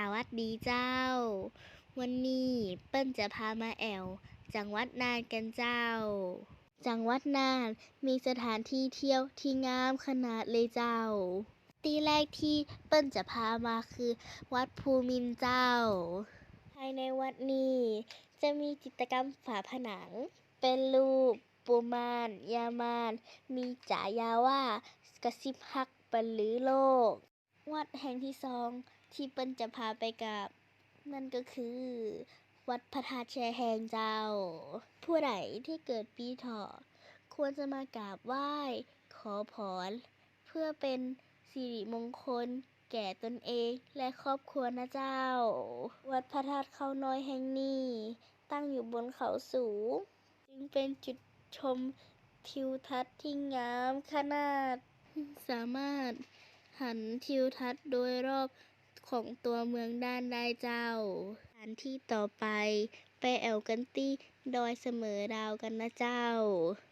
สวัสดีเจ้า วันนี้เปิ้ลจะพามาแอว จังหวัดน่านกันเจ้า จังหวัดน่านมีสถานที่เที่ยวที่งามขนาดเลยเจ้าที่แรกที่เปิ้ลจะพามาคือ วัดภูมินเจ้า ภายในวัดนี้จะมีจิตรกรรมฝาผนัง เป็นรูปปูมานยามาน มีฉายาว่ากระซิบฮักบรรลือโลก วัดแห่งที่สองที่เปิ้ลจะพาไปกราบนั่นก็คือ วัดพระธาตุแช่แหงเจ้า ผู้ใดที่เกิดปีเถาะควรจะมากราบไหว้ ขอพรเพื่อเป็นสิริมงคล แก่ตนเองและครอบครัวนะเจ้า วัดพระธาตุเขาน้อยแห่งนี้ ตั้งอยู่บนเขาสูง จึงเป็นจุดชมทิวทัศน์ที่งามขนาดสามารถ หันทิวทัศน์โดยรอบของตัวเมืองด้านได้เจ้าสถานที่ต่อไป ไปแอวกันตี้ดอยเสมอดาวกันนะเจ้า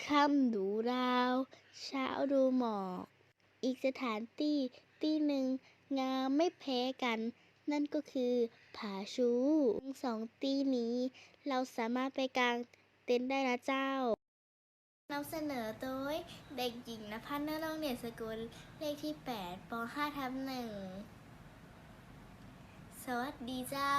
ค่ำดูดาว เช้าดูหมอก อีกสถานที่ที่หนึ่งงามไม่แพ้กัน นั่นก็คือผาชูทั้งสองที่นี้ เราสามารถไปกางเต็นท์ได้นะเจ้า นำเสนอโดยเด็กหญิงนภัสนรงเนียสกุล เลขที่ 8ป5ทับ1สวัสดีเจ้า